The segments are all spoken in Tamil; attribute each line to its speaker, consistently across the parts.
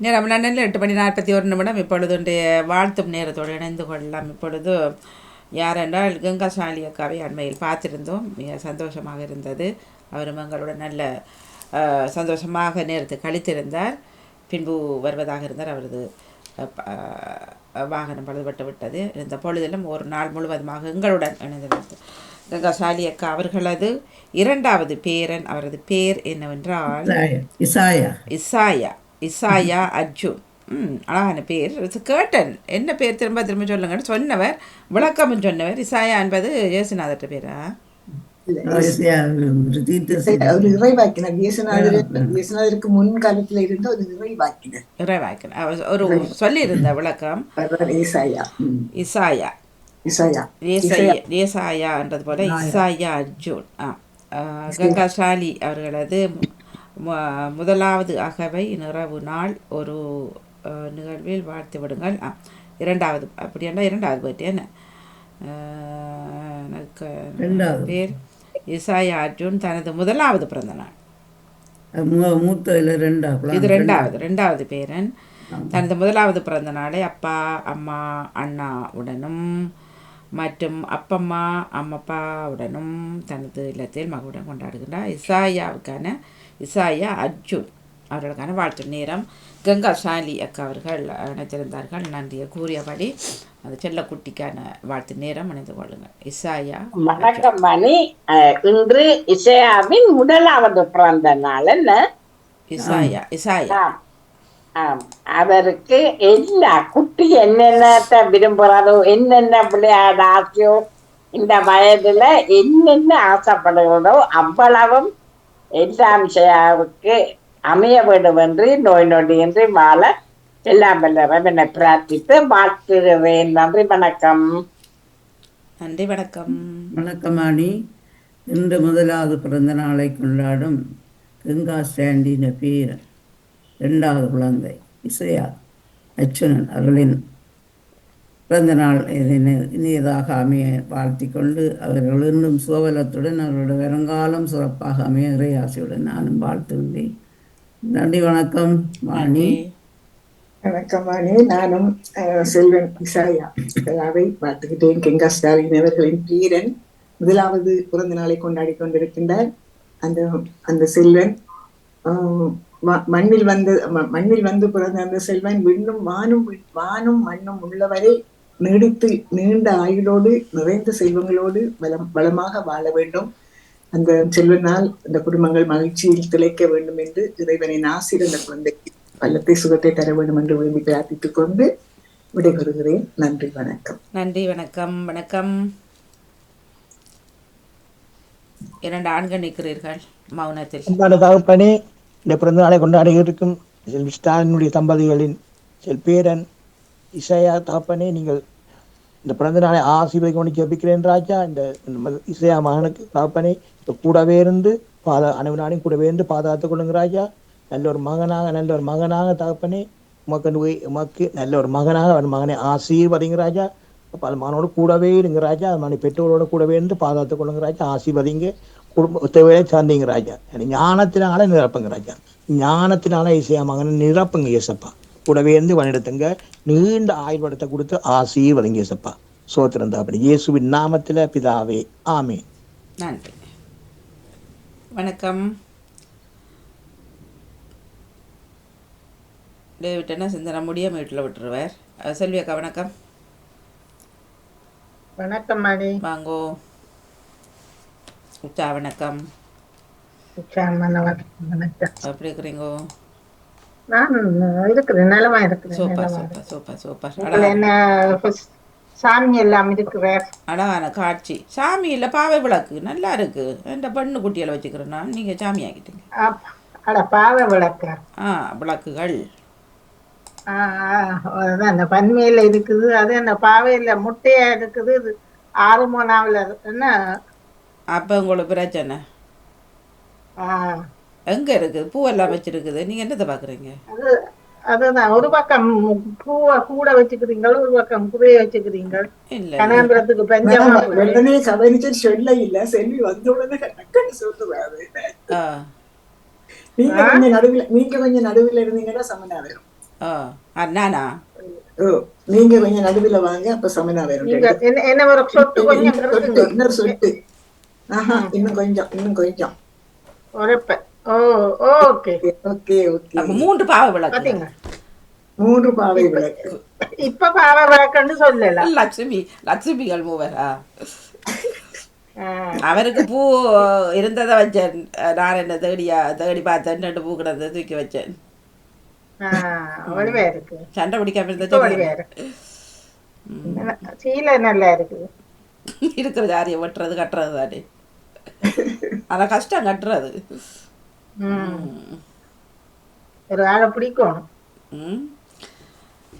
Speaker 1: நேரம் லண்டனில் எட்டு மணி நாற்பத்தி ஒரு நிமிடம் இப்பொழுது வாழ்த்தும் நேரத்தோடு இணைந்து கொள்ளலாம் இப்பொழுது யாரென்றால் கங்கா சாலி அக்காவை அண்மையில் பார்த்திருந்தோம் மிக சந்தோஷமாக இருந்தது அவரும் எங்களுடன் நல்ல சந்தோஷமாக நேரத்தை கழித்திருந்தார் பின்பு வருவதாக இருந்தார் அவரது வாகனம் பழுதுபட்டு விட்டது இந்த பொழுதிலும் ஒரு நாள் முழுவதுமாக எங்களுடன் இணைந்திருந்தது கங்கா சாலி அக்கா அவர்களது இரண்டாவது பேரன் அவரது பேர் என்னவென்றால்
Speaker 2: இசாயா இசாயா
Speaker 1: இசாயா அர்ஜுன் ம் அழகான பேர். கேட்டன் என்ன பேர் திரும்ப திரும்ப சொல்லுங்கன்னு சொன்னவர் விளக்கமும் சொன்னவர் இசாயா என்பது இயேசுநாதர்ட்ட பேரா?
Speaker 2: ஒரு
Speaker 3: காலத்துல இருந்த
Speaker 1: விளக்கம். இசாயா.
Speaker 3: இசாயா.
Speaker 1: ஏசாயா ஏசாயான்றது போல இசாயா. அர்ஜுன். கங்கா ஷாலி அவர்களது முதலாவது அகவை நிறைவு நாள் ஒரு நிகழ்வில் வாழ்த்து விடுங்கள். இரண்டாவது அப்படியாண்டா இரண்டாவது பற்றி என்ன? எனக்கு. பேர் இசாயா அர்ஜுன். தனது முதலாவது பிறந்த நாள். இது ரெண்டாவது ரெண்டாவது பேரன். தனது முதலாவது பிறந்த நாளை அப்பா அம்மா அண்ணா உடனும் மற்றும் அப்பம்மா அம்மப்பாவுடனும் தனது இல்லத்தில் மகளுடன் கொண்டாடுகின்றார். இசாயாவுக்கான இசாயா அர்ஜுன் அவர்களுக்கான வாழ்த்து நேரம். கங்கா ஷாலி அக்கா அவர்கள் இணைத்திருந்தார்கள் நன்றியை கூறியபடி அந்த செல்லக்குட்டிக்கான வாழ்த்து நேரம் இணைந்து கொள்ளுங்கள். இசாயா
Speaker 4: வணக்கம் மணி. இன்று இசையாவின் முதலாவது பிறந்த நாள் என்ன?
Speaker 1: இசாயா இசாயா.
Speaker 4: அவருக்கு எல்லா குட்டி என்னென்னத்தை விரும்புறதோ என்னென்ன விளையாட ஆசையோ இந்த வயதுல என்னென்ன ஆசைப்படுகிறதோ அவ்வளவும் எல்லாம் இசையாவுக்கு அமைய வேண்டும் என்று நோய் நொடியின்றி வாழ எல்லாம் என்னை பிரார்த்தித்து வாழ்த்துகிறேன் நன்றி வணக்கம்.
Speaker 1: நன்றி வணக்கம்.
Speaker 2: வணக்கமாணி இன்று முதலாவது பிறந்த நாளை கொண்டாடும் கங்கா ஸ்டாண்டின பேர் ரெண்டாவது குழந்தை இசையா அச்சுனன் அருளின் பிறந்த நாள் இனியதாக அமைய வாழ்த்தி கொண்டு அவர்கள் இன்னும் சுவலத்துடன் அவர்களோட வருங்காலம் சிறப்பாக அமைய இறையாசியுடன் நானும் வாழ்த்துகின்றேன் நன்றி வணக்கம் வாணி
Speaker 3: வணக்கம் வாணி நானும் அஹ், செல்வன் இசாயா இசாயாவை பார்த்துக்கிட்டேன் கெங்கா ஸ்டாலின் அவர்களின் வீரன் முதலாவது பிறந்த நாளை கொண்டாடி கொண்டிருக்கின்றார். அந்த அந்த செல்வன் மண்ணில் வந்து மண்ணில் வந்து பிறந்த அந்த செல்வன் விண்ணும் வானும் வி- வானும் மண்ணும் உள்ளவரை நீடித்து நீண்ட ஆயுளோடு நிறைந்த செல்வங்களோடு வளம் வளமாக வாழ வேண்டும். அந்த செல்வனால் அந்த குடும்பங்கள் மகிழ்ச்சியில் திளைக்க வேண்டும் என்று இறைவனின் ஆசிரியர் அந்த குழந்தைக்கு பள்ளத்தை சுகத்தை தர வேண்டும் என்று விரும்பி பிரார்த்தித்துக் கொண்டு விடைபெறுகிறேன். நன்றி வணக்கம்.
Speaker 1: நன்றி வணக்கம் வணக்கம். இரண்டு ஆண்கள் நிற்கிறீர்கள் மௌனத்தில்.
Speaker 5: தகப்பனே இந்த பிறந்த நாளை கொண்டாடி இருக்கும் செல்வி ஸ்டாலினுடைய தம்பதிகளின் செல் பேரன் இசையா தகப்பனே நீங்கள் இந்த பிறந்த நாளை ஆசீர்வதி கொண்டு ஜபிக்கிறேன் ராஜா. இந்த இந்த ம- இசையா மகனுக்கு தகப்பனே இப்போ கூடவே இருந்து பாத அனைவனாலையும் கூடவே இருந்து பாதுகாத்துக் கொள்ளுங்க ராஜா. நல்ல ஒரு மகனாக நல்ல ஒரு மகனாக தகப்பனே உமக்கு உமக்கு நல்ல ஒரு மகனாக அவன் மகனை ஆசீர்வதிங்க ராஜா. பலமானோட கூடவே இருங்க ராஜா அது மாதிரி பெற்றோரோட கூடவே இருந்து பாதுகாத்து கொள்ளுங்க ராஜா ஆசீர்வதிங்க குடும்பத்தை சார்ந்தீங்க ராஜா எனக்கு ஞானத்தினால நிரப்புங்க ராஜா ஞானத்தினால இசையா மகன் நிரப்புங்க இயேசப்பா. கூடவே இருந்து வழிநடத்துங்க. நீண்ட ஆயுர்வடத்தை கொடுத்து ஆசீர்வதிங்க இயேசப்பா. சோத்திரம் அப்படி இயேசுவின் நாமத்தில் பிதாவே. ஆமே
Speaker 1: நன்றி. வணக்கம். டேவிட் என்ன சிந்தனை? முடியாம வீட்டில் விட்டுருவார். செல்வியக்கா வணக்கம்.
Speaker 6: வணக்கம் மணி
Speaker 1: வாங்கோ. உச்சா வணக்கம்.
Speaker 6: உற்சாகமான வணக்கம்
Speaker 1: எப்படி இருக்கிறீங்கோ?
Speaker 6: நான் இருக்கிறேன் நலமா இருக்கிறேன் என்ன சாமி எல்லாம் இருக்கிறார்
Speaker 1: அழகான காட்சி. சாமி இல்லை பாவை விளக்கு. நல்லா இருக்கு. என்ற பெண்ணு குட்டியில் வச்சுக்கிறேன் நான்? நீங்கள் சாமி ஆக்கிட்டீங்க.
Speaker 6: அப்- அட பாவை விளக்க.
Speaker 1: ஆ விளக்குகள்.
Speaker 6: அந்த பன்மையில இருக்குது. அது அந்த பாவையில முட்டையா இருக்குது இது. ஆறு மூணாவில் என்ன?
Speaker 1: அப்போ உங்களுக்கு பிரச்சனை.
Speaker 6: ஆ,
Speaker 1: எங்கே இருக்குது? பூவெல்லாம் வச்சிருக்குது. நீங்கள் என்னத்தை பார்க்குறீங்க
Speaker 6: அது அதுதான். ஒரு பக்கம் பூவை கூட வச்சுக்கிறீங்க ஒரு பக்கம் குறைய வச்சுக்கிறீங்க
Speaker 1: இல்லை.
Speaker 6: கனகாம்பரத்துக்கு பஞ்சமா.
Speaker 3: வெள்ளனே கவனிச்சு சொல்ல இல்ல. செல்வி வந்த உடனே டக்குன்னு சொல்லுவாரு
Speaker 1: ஆ.
Speaker 3: நீங்க கொஞ்சம் நடுவில் நீங்க கொஞ்சம் நடுவில் இருந்தீங்கன்னா சமனா வரும்
Speaker 1: ஓ ஆ, நானா?
Speaker 3: ஓ நீங்க கொஞ்சம் நடுவுல வாங்க அப்ப சமனா வரும்
Speaker 6: என்ன ஒரு சொட்டு கொஞ்சம்
Speaker 3: இன்னொரு சொட்டு. ஆஹா இன்னும் கொஞ்சம் இன்னும் கொஞ்சம்.
Speaker 6: உரைப்ப. Oh okay.
Speaker 3: ஓகே ஓகே
Speaker 1: அப்ப மூன்று பாவ விளக்கு.
Speaker 6: பாத்தீங்க
Speaker 3: மூன்று பாவை விளக்கு.
Speaker 6: இப்ப பாவ வழக்கன்னு சொல்லலாம்
Speaker 1: லட்சுமி லட்சுமிகள் மூவரா?
Speaker 6: ஆ,
Speaker 1: அவருக்கு பூ இருந்ததை வச்சேன். நான் என்ன தேடியா தேடி பார்த்தேன். ரெண்டு பூ கிடந்து தூக்கி வச்சேன்.
Speaker 6: ஆ, வடிவா இருக்கு
Speaker 1: சண்டை பிடிக்காம இருந்த
Speaker 6: இருக்கு என்ன, சீலை நல்லா இருக்குது
Speaker 1: இருக்கிற ஜாரியை வெட்டுறது கட்டுறது தானே ஆனா கஷ்டம் கட்டுறது.
Speaker 6: ஒரு ஆளை பிடிக்கணும்.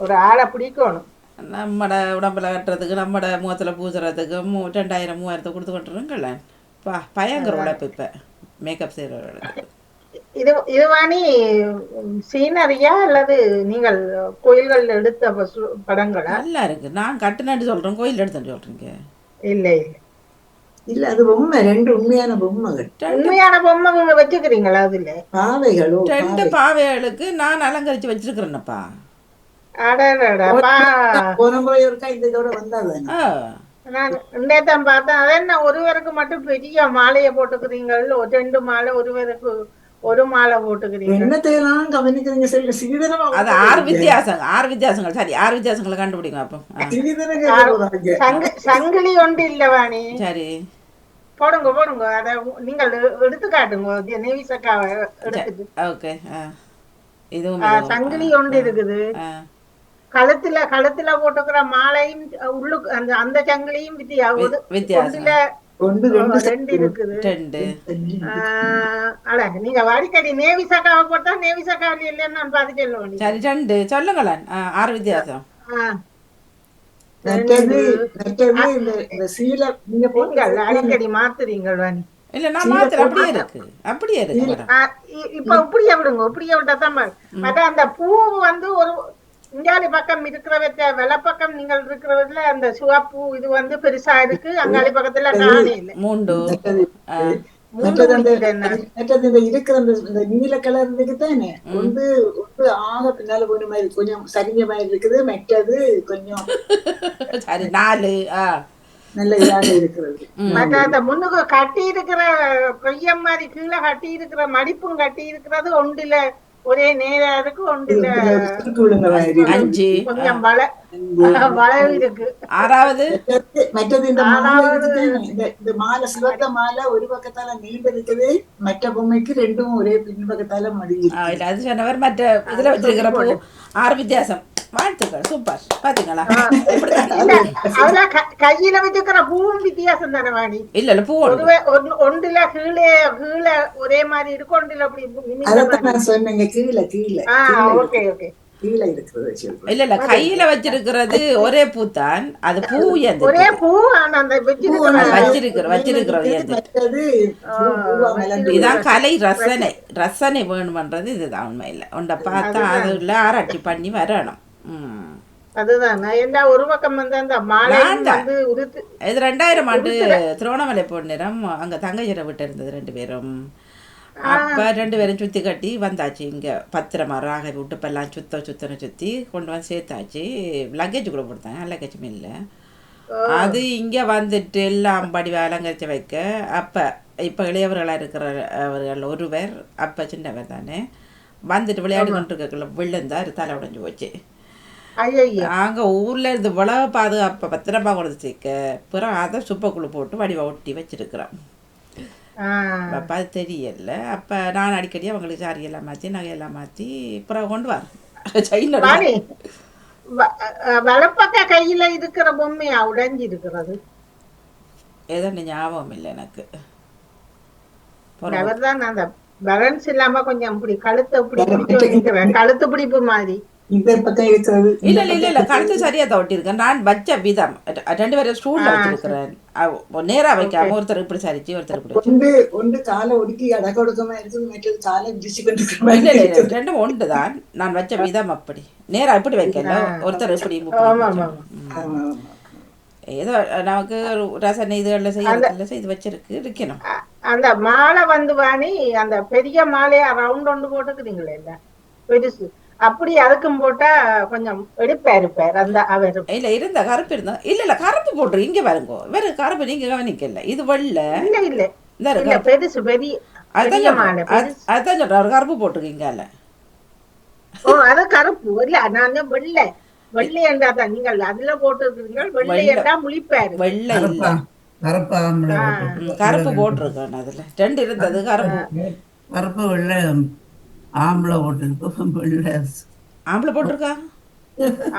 Speaker 6: ஒரு ஆளை பிடிக்கணும்
Speaker 1: நம்மட உடம்புல கட்டுறதுக்கு நம்மட முகத்துல பூசுறதுக்கு மூ ரெண்டாயிரம் மூவாயிரத்தை கொடுத்து கொண்டுருங்கல்ல பா பயங்கர உழைப்பு இப்போ மேக்கப் செய்கிறவர்களுக்கு
Speaker 6: இது இது வாணி சீனரியா அல்லது நீங்கள் கோயில்கள் எடுத்த படங்களா?
Speaker 1: நல்லா இருக்கு நான் கட்டுனேன்னு சொல்றேன். கோயில் எடுத்தேன்னு சொல்றீங்க.
Speaker 6: இல்ல இல்ல.
Speaker 3: இல்ல அது பொம்மை. ரெண்டு உண்மையான பொம்மைகள்
Speaker 6: உண்மையான பொம்மை வச்சுக்கிறீங்களா அதுல?
Speaker 3: பாவைகளோ
Speaker 1: ரெண்டு பாவைகளுக்கு நான் அலங்கரிச்சு வச்சிருக்கிறேன்னப்பா
Speaker 6: அடடடா பா.
Speaker 3: போன முறை ஒருக்கா இந்த இதோட வந்தாதானே
Speaker 6: நான் நேத்தான் பார்த்தேன். அது என்ன ஒருவருக்கு மட்டும் பெரிய மாலையை போட்டுக்கிறீங்கள் ரெண்டு மாலை ஒருவருக்கு ஒரு மாலை போட்டுக்கிறீங்க
Speaker 3: என்னத்தையெல்லாம் கவனிக்கிறீங்க சரி சீதனமா
Speaker 1: அது ஆறு வித்தியாசம் ஆறு வித்தியாசங்கள் சரி ஆறு வித்தியாசங்களை கண்டுபிடிங்க அப்போ
Speaker 6: சங்கிலி ஒன்று இல்ல வாணி
Speaker 1: சரி
Speaker 6: போடுங்க போடுங்க அத நீங்கள் எடுத்து காட்டுங்க நெவிசக்காவை எடுத்துட்டு
Speaker 1: ஓகே இதுவும்.
Speaker 6: சங்கிலி ஒன்று இருக்குது கழுத்துல கழுத்துல போட்டுக்கிற மாலையும் உள்ளுக்கு அந்த அந்த சங்கிலியும்
Speaker 1: வித்தியாசம்
Speaker 3: ஒன்று ரெண்டு
Speaker 6: இருக்குது. அட நீங்க வாடிக்கடி நேவி சக்காவை போட்டா நேவி சக்காவில் இல்லைன்னு நான் பார்த்து சொல்லுவேன்.
Speaker 1: சரி ரெண்டு. சொல்லுங்களேன். ஆறு வித்தியாசம்.
Speaker 6: அடிக்கடி மாத்துறீங்க
Speaker 1: இல்ல நான் மாத்திர அப்படியே இருக்கு. அப்படியே இருக்கு.
Speaker 6: இப்ப இப்படியே விடுங்க. இப்படியே விட்டா தான் அந்த பூ வந்து ஒரு இந்தியாலி பக்கம் இருக்கிறவற்ற வெள்ளப்பக்கம் நீங்கள் இருக்கிறதுல அந்த சிவப்பு இது வந்து பெருசா இருக்கு. அங்காளி பக்கத்துல காணே இல்லை.
Speaker 1: மூண்டு?
Speaker 3: மற்றது இந்த இருக்கிற அந்த இந்த நீல கலர் இருக்கு தானே? ஒன்று ஆக பின்னால போன மாதிரி கொஞ்சம் சரிஞ்ச மாதிரி இருக்குது. மற்றது கொஞ்சம்
Speaker 1: சரி நாலு ஆ.
Speaker 3: நல்ல இதாக இருக்கிறது.
Speaker 6: மற்ற அந்த முன்னுக்கு கட்டி இருக்கிற கொய்யம் மாதிரி கீழே கட்டி இருக்கிற மடிப்பும் கட்டி இருக்கிறது ஒன்றுல ஒரே நேரா இருக்கு
Speaker 3: மாதிரி
Speaker 1: அஞ்சு.
Speaker 6: கொஞ்சம் வள வளவு இருக்கு.
Speaker 1: ஆறாவது?
Speaker 3: மற்றது- இந்த இந்த மாலை சிவந்த மாலை ஒரு பக்கத்தால நீண்டு இருக்குது. மற்ற பொம்மைக்கு ரெண்டும் ஒரே பின் பக்கத்தால மடிஞ்சு
Speaker 1: அது சொன்னவர் மற்ற இதுல வச்சிருக்கிற ஆறு வித்தியாசம். வாழ்த்துக்கள். சூப்பர் பாத்தீங்களா?
Speaker 6: கையில வச்சுக்கிற பூவும் வித்தியாசம் தானே வாணி?
Speaker 1: இல்ல இல்ல பூ
Speaker 6: ஒன்றுல கீழே கீழே ஒரே மாதிரி இருக்கும் ஒன்றுல அப்படி
Speaker 3: சொன்னேங்க. கீழே கீழே
Speaker 6: ஓகே ஓகே.
Speaker 1: இல்ல இல்ல கையில வச்சிருக்கிறது ஒரே பூத்தான். அது பூ
Speaker 6: ஒரே பூ வச்சிருக்கிற
Speaker 1: அது வச்சிருக்கிற வச்சிருக்கிறது
Speaker 3: பூ-
Speaker 1: இதான் கலை ரசனை. ரசனை வேணுமன்றது இதுதான் உண்மையில். உண்ட பார்த்தா அதுல ஆராய்ச்சி பண்ணி வரணும்.
Speaker 6: அதுதான். நான் என்ன ஒரு பக்கம் வந்து அந்த மாலை
Speaker 1: நான் தான்.
Speaker 6: வந்து உடுத்து
Speaker 1: இது ரெண்டாயிரம் ஆண்டு திருவண்ணாமலை பொன்னிறம் அங்க தங்கச்சிரை விட்டு இருந்தது ரெண்டு பேரும். அப்ப ரெண்டு பேரும் சுத்தி கட்டி வந்தாச்சு. இங்க பத்திரமா ராக விட்டுப்பெல்லாம் சுத்த சுத்தன சுத்தி கொண்டு வந்து சேர்த்தாச்சு. லக்கேஜ் கூட கொடுத்தாங்க லக்கேஜும் இல்லை. அது இங்க வந்துட்டு எல்லாம் படிவ அலங்கரிச்சு வைக்க. அப்ப இப்ப இளையவர்களா இருக்கிற அவர்கள் ஒருவர் அப்ப சின்னவர் தானே. வந்துட்டு விளையாடி கொண்டு இருக்கக்குள்ள விழுந்தா தலை உடைஞ்சு போச்சு.
Speaker 6: ஐயய்ய.
Speaker 1: நாங்க ஊர்ல இருந்து இவ்வளவு பாதுகாப்பை பத்திரமா கொண்டு சேர்க்க பிறகு அதை சுப்பக்குழு போட்டு வடிவ ஒட்டி வச்சிருக்கிறோம். அப்ப அது தெரியல. அப்ப நான் அடிக்கடி அவங்களுக்கு சாரி எல்லாம் மாத்தி நகையெல்லாம் மாத்தி பிறகு கொண்டு வரேன் சைனா
Speaker 6: வாணி வ- அஹ் வலப்பக்க கையில இருக்கிற பொம்மையா உடைஞ்சு
Speaker 1: ஏதோ ஞாபகம் இல்லை எனக்கு.
Speaker 6: அவர் தான் அந்த பேலன்ஸ் இல்லாம கொஞ்சம் இப்படி கழுத்தை வச்சுக்கிறேன் கழுத்து பிடிப்பு மாதிரி.
Speaker 3: இந்த பக்கம் இருக்கிறது
Speaker 1: இல்ல இல்ல இல்ல கழுத்து சரியா தவட்டிருக்கேன் நான் வச்ச விதம். ரெண்டு பேரும் ஸ்டூல்ல வச்சிருக்கிறேன். நேரா வைக்காம ஒருத்தர் இப்படி சரிச்சு ஒருத்தர் இப்படி வச்சு.
Speaker 3: ஒன்று ஒன்று காலை ஒடுக்கி அடக்க ஒடுக்கமா இருக்குது மற்றது காலை கொண்டு.
Speaker 1: ரெண்டும் ஒன்று தான் நான் வச்ச விதம் அப்படி. நேரா இப்படி வைக்கல. ஒருத்தர் இப்படி. ஏதோ நமக்கு ஒரு ரசனை இதுகளில் செய்யறதுல செய்து வச்சிருக்கு இருக்கணும்.
Speaker 6: அந்த மாலை வந்து வாணி அந்த பெரிய மாலையா ரவுண்ட் ஒன்று போட்டுக்கிறீங்களே இல்ல பெருசு. அப்படி அதுக்கும் போட்டா கொஞ்சம் எடுப்பா இருப்பார் அந்த அவர்
Speaker 1: இல்ல இருந்த கருப்பு இருந்தா இல்ல இல்ல கருப்பு போட்டுரு. இங்க பாருங்க. வேற கருப்பு நீங்க கவனிக்கல இது வெள்ளை.
Speaker 6: இல்ல இல்ல.
Speaker 1: இந்த.
Speaker 6: பெருசு பெரிய
Speaker 1: அதான். அதான் சொல்றேன். கருப்பு போட்டிருக்கீங்கல்ல
Speaker 6: ஓ அது கருப்பு. இல்ல நான் வெள்ளை. வெள்ளை என்றா தான் நீங்கள் அதுல போட்டுருக்கீங்க வெள்ளை. என்றா முழிப்பாரு
Speaker 1: வெள்ளை
Speaker 2: கருப்பு.
Speaker 1: போட்டிருக்கேன் அதுல. ரெண்டு இருந்தது கருப்பு.
Speaker 2: கருப்பு வெள்ளை ஆம்பளை போட்டு வெள்ளை
Speaker 1: ஆம்பளை போட்டிருக்கா?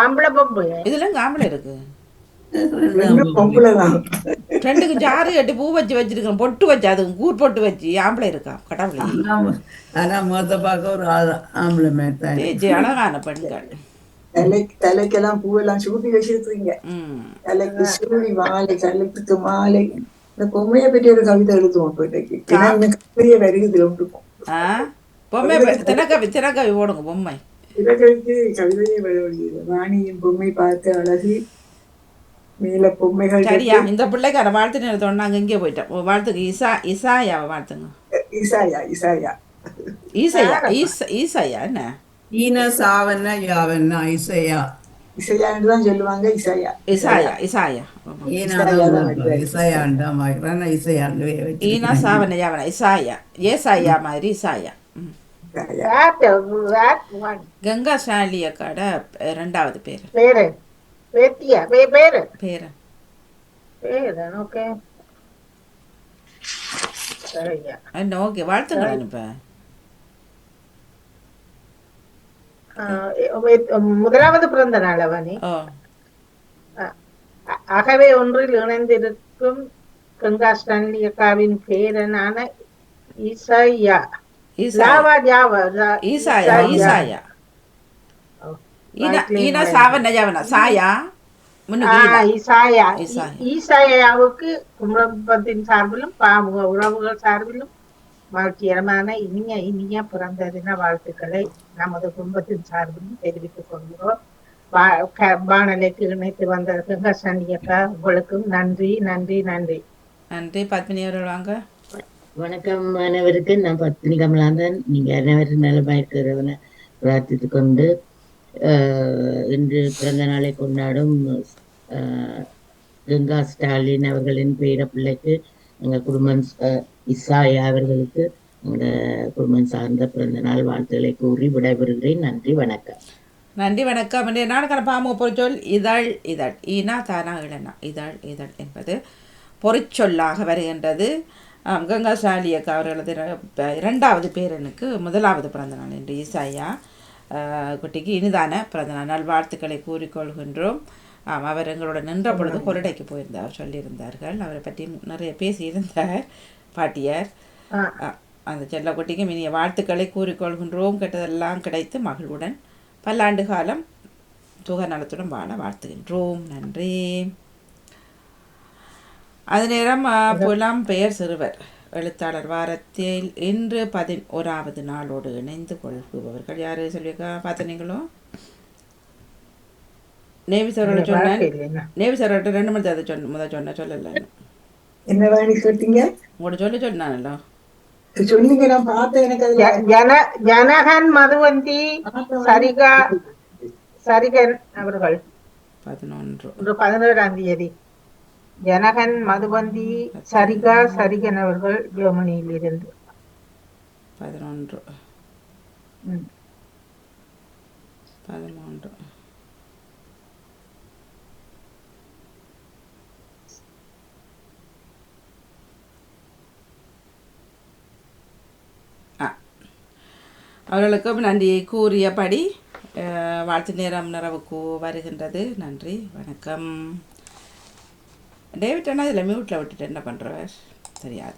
Speaker 6: ஆம்பளை பொம்பு.
Speaker 1: இதுல எங்க ஆம்பளை இருக்கு?
Speaker 3: ரெண்டும் பொம்பளை தான்.
Speaker 1: ரெண்டுக்கு ஜாரு கட்டி பூ வச்சு வச்சிருக்கேன் பொட்டு வச்சு அது கூர் பொட்டு வச்சு. ஆம்பளை இருக்கா? கடவுளே.
Speaker 2: ஆனா முகத்தை பார்க்க ஒரு ஆம்பளை
Speaker 1: ஏஜி அழகான பெண்கள்.
Speaker 3: தலை தலைக்கெல்லாம் பூவெல்லாம் சூட்டி வச்சிருக்கீங்க. தலைக்கு சூடி மாலை கழுத்துக்கு மாலை. இந்த பொம்மையை பற்றி ஒரு கவிதை எழுதுவோம் போயிட்டு ஏன்னா கவிதையை வருகிறதுல உண்டுக்கும்
Speaker 1: பொம்மை தினக்கவி தினக்கவி போடுங்க பொம்மை.
Speaker 3: பிறகு கவிதையை வருகிறது வாணியின் பொம்மை பார்த்து அழகு மேல பொம்மைகள்
Speaker 1: சரியா? இந்த பிள்ளைக்கார வாழ்த்து நேரத்தோட நாங்கள் இங்கே போயிட்டோம். வாழ்த்துக்கு இசா இசாயாவை வாழ்த்துங்க.
Speaker 3: இசாயா இசாயா
Speaker 1: ஈசையா? ஈச ஈசையா என்ன?
Speaker 2: ஈன சாவண்ண யாவண்ணா இசையா
Speaker 3: இசையான்னு தான் சொல்லுவாங்க இசாயா
Speaker 1: இசாயா இசாயா
Speaker 2: இசையாண்டா
Speaker 1: ஈனா சாவன யாவன இசாயா ஏசாயா மாதிரி இசாயா ம்.
Speaker 3: Isaiah
Speaker 6: That, that one.
Speaker 1: Ganga Shali அக்காட ரெண்டாவது பேர்
Speaker 6: பேரு பேத்தியா பேரு
Speaker 1: பேர்
Speaker 6: பேரு ஓகே
Speaker 1: ஓகே வாழ்த்துங்கள் அனுப்ப
Speaker 6: முதலாவது பிறந்த நாள் அவனி அகவே ஒன்றில் இணைந்திருக்கும் கங்கா ஸ்டான்லி அக்காவின் பேரனான ஜா-
Speaker 1: ஈசாயா ஈசாயா. ஈனா சாவன சாயா
Speaker 6: ஈசாயாவுக்கு குடும்பத்தின் சார்பிலும் உறவுகள் சார்பிலும் மகிழ்ச்சிகரமான இனிய இனிய பிறந்த தின வாழ்த்துக்களை நமது குடும்பத்தின் சார்பிலும் தெரிவித்துக் கொள்கிறோம் வானொலிக்கு இணைத்து வந்த கங்கா அக்கா உங்களுக்கும் நன்றி நன்றி நன்றி
Speaker 1: நன்றி பத்மினி அவர்கள் வாங்க
Speaker 7: வணக்கம் அனைவருக்கு. நான் பத்மினி கமலாந்தன். நீங்க அனைவரும் நலமாயிருக்கிறவன பிரார்த்தித்து பிரார்த்தித்துக் கொண்டு ஆஹ், இன்று பிறந்த நாளை கொண்டாடும் ஆஹ், கங்கா ஸ்டாலின் அவர்களின் பேர பிள்ளைக்கு எங்கள் குடும்பம் ஆஹ், இசாயா அவர்களுக்கு எங்கள் குடும்பம் சார்ந்த பிறந்த நாள் வாழ்த்துக்களை கூறி விடைபெறுகிறேன். நன்றி வணக்கம்.
Speaker 1: நன்றி வணக்கம். இன்றைய நாடகர பாமுக பொறிச்சொல் இதழ் இதழ். ஈனா தானா இளனா. இதழ் இதழ் என்பது பொறிச்சொல்லாக வருகின்றது. ஆம், கங்கா சாலியக்கா அவர்களது இரண்டாவது பேரனுக்கு முதலாவது பிறந்த நாள் என்று ஈசாயா குட்டிக்கு இனிதான பிறந்த நாள் நல்வாழ்த்துக்களை கூறிக்கொள்கின்றோம். ஆம் அவர் எங்களோட நின்ற பொழுது கொரடைக்கு போயிருந்தார் சொல்லியிருந்தார்கள். அவரை பற்றி நிறைய பேசியிருந்தார் பாட்டியார். அந்த செல்லக்குட்டிக்கும் இனிய வாழ்த்துக்களை கூறிக்கொள்கின்றோம். கெட்டதெல்லாம் கிடைத்து மகிழ்வுடன் பல்லாண்டு காலம் சுக நலத்துடன் வாழ வாழ்த்துகின்றோம். நன்றி. அது நேரம் புலம் பெயர் சிறுவர். எழுத்தாளர் வாரத்தில் இன்று பதினோராவது நாளோடு இணைந்து கொள்பவர்கள் யாரு சொல்லியிருக்கா பார்த்தீங்களோ நேவி சரோட சொன்னேன். நேவி சரோட ரெண்டு மணி அதை சொன்ன முதல் சொன்ன சொல்லல.
Speaker 3: என்ன வாணி கேட்டீங்க
Speaker 1: உங்களோட சொல்லி சொன்னானല്ലോ
Speaker 3: சொன்னீங்க நான் பார்த்தேன் எனக்கு
Speaker 6: ஜன ஜனகன் மதுவந்தி சரிகா சரிகன் அவர்கள்.
Speaker 1: பதினொன்று.
Speaker 6: பதினோராம் தேதி. ஜனகன் மதுபந்தி சரிகா சரிகன் அவர்கள் ஜெர்மனியில் இருந்து
Speaker 1: பதினொன்று ஆ. அவர்களுக்கும் நன்றியை கூறியபடி அஹ், வாழ்த்து நேரம் நிறைவுக்கு வருகின்றது. நன்றி. வணக்கம். டேவிட் அண்ணா இதில் மியூட்டில் விட்டுட்டு என்ன பண்ணுறவர் தெரியாது